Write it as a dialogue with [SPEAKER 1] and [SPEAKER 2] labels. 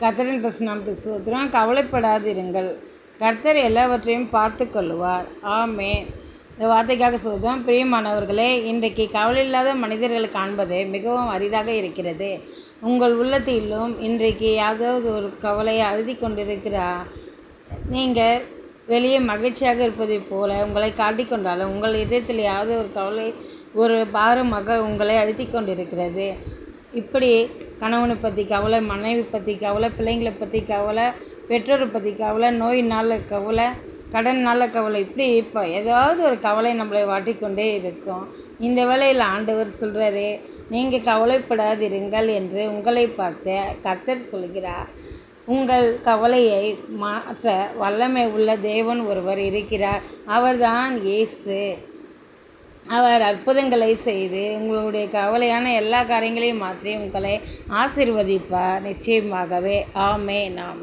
[SPEAKER 1] கத்தரின் பிரசனாமத்துக்கு சோத்திரம் கவலைப்படாதிருங்கள். கர்த்தர் எல்லாவற்றையும் பார்த்து கொள்ளுவார் ஆமே இந்த வார்த்தைக்காக சொல்கிறோம் பிரியமானவர்களே இன்றைக்கு கவலை இல்லாத மனிதர்களை காண்பது மிகவும் அரிதாக இருக்கிறது. உங்கள் உள்ளத்திலும் இன்றைக்கு யாராவது ஒரு கவலையை அழுதி கொண்டிருக்கிறா? நீங்கள் வெளியே மகிழ்ச்சியாக இருப்பதைப் போல உங்களை காட்டிக்கொண்டாலும் உங்கள் இதயத்தில் யாவது ஒரு கவலை ஒரு பாரமாக உங்களை அழுத்தி கொண்டிருக்கிறது. இப்படி கணவனை பற்றி கவலை மனைவி பற்றி கவலை பிள்ளைங்களை பற்றி கவலை பெற்றோரை பற்றி கவலை நோயினால் கவலை கடனால் கவலை இப்படி இப்போ ஏதாவது ஒரு கவலை நம்மளை வாட்டிக்கொண்டே இருக்கும். இந்த வேளையில் ஆண்டவர் சொல்கிறாரு நீங்கள் கவலைப்படாதிருங்கள் என்று உங்களை பார்த்து கத்தர் சொல்கிறார். உங்கள் கவலையை மாற்ற வல்லமை உள்ள தேவன் ஒருவர் இருக்கிறார். அவர்தான் இயேசு. அவர் அற்புதங்களை செய்து உங்களுடைய கவலையான எல்லா காரியங்களையும் மாற்றி உங்களை ஆசிர்வதிப்பார். நிச்சயமாகவே. ஆமே நாம்